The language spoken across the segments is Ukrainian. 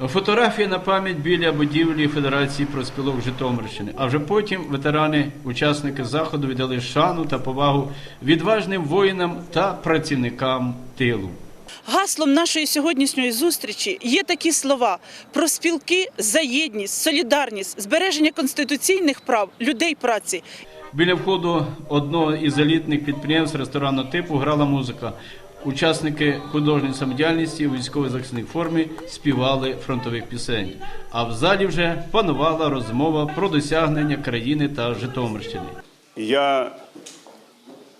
Фотографія на пам'ять біля будівлі Федерації профспілок Житомирщини. А вже потім ветерани, учасники заходу віддали шану та повагу відважним воїнам та працівникам тилу. Гаслом нашої сьогоднішньої зустрічі є такі слова про спілки за єдність, солідарність, збереження конституційних прав людей праці. Біля входу одного із елітних підприємств ресторанного типу грала музика. Учасники художньої самодіяльності у військовій захисній формі співали фронтових пісень. А в залі вже панувала розмова про досягнення країни та Житомирщини. Я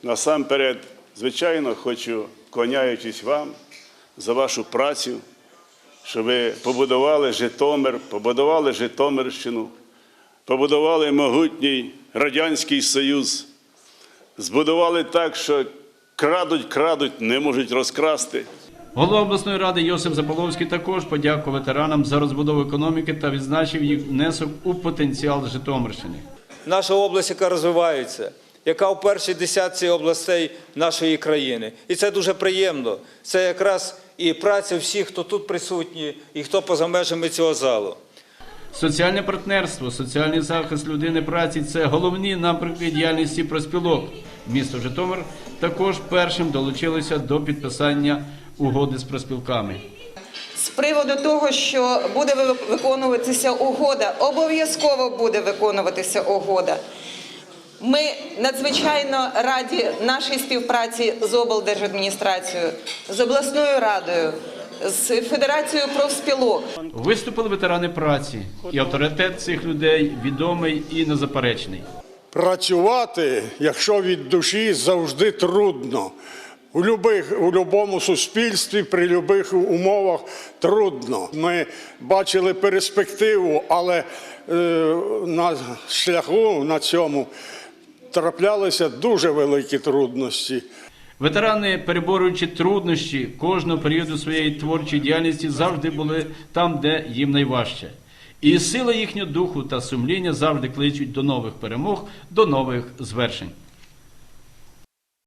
насамперед, звичайно, хочу, клоняючись вам за вашу працю, що ви побудували Житомир, побудували Житомирщину, побудували могутній Радянський Союз, збудували так, що крадуть, крадуть, не можуть розкрасти. Голова обласної ради Йосип Заполовський також подякував ветеранам за розбудову економіки та відзначив їх внесок у потенціал Житомирщини. наша область, яка розвивається, яка в першій десятці областей нашої країни. І це дуже приємно. Це якраз і праця всіх, хто тут присутні, і хто поза межами цього залу. Соціальне партнерство, соціальний захист людини праці це головні напрямки діяльності проспілок. Місто Житомир також першим долучилося до підписання угоди з проспілками. З приводу того, що буде виконуватися угода, обов'язково буде виконуватися угода. Ми надзвичайно раді нашій співпраці з облдержадміністрацією, з обласною радою, з Федерацією профспілок. Виступили ветерани праці, і авторитет цих людей відомий і незаперечний. Працювати, якщо від душі, завжди трудно. У любих, у будь-якому суспільстві, при будь-яких умовах трудно. Ми бачили перспективу, але е, на шляху на цьому траплялися дуже великі трудності. Ветерани, переборюючи труднощі кожного періоду своєї творчої діяльності, завжди були там, де їм найважче. І сила їхнього духу та сумління завжди кличуть до нових перемог, до нових звершень.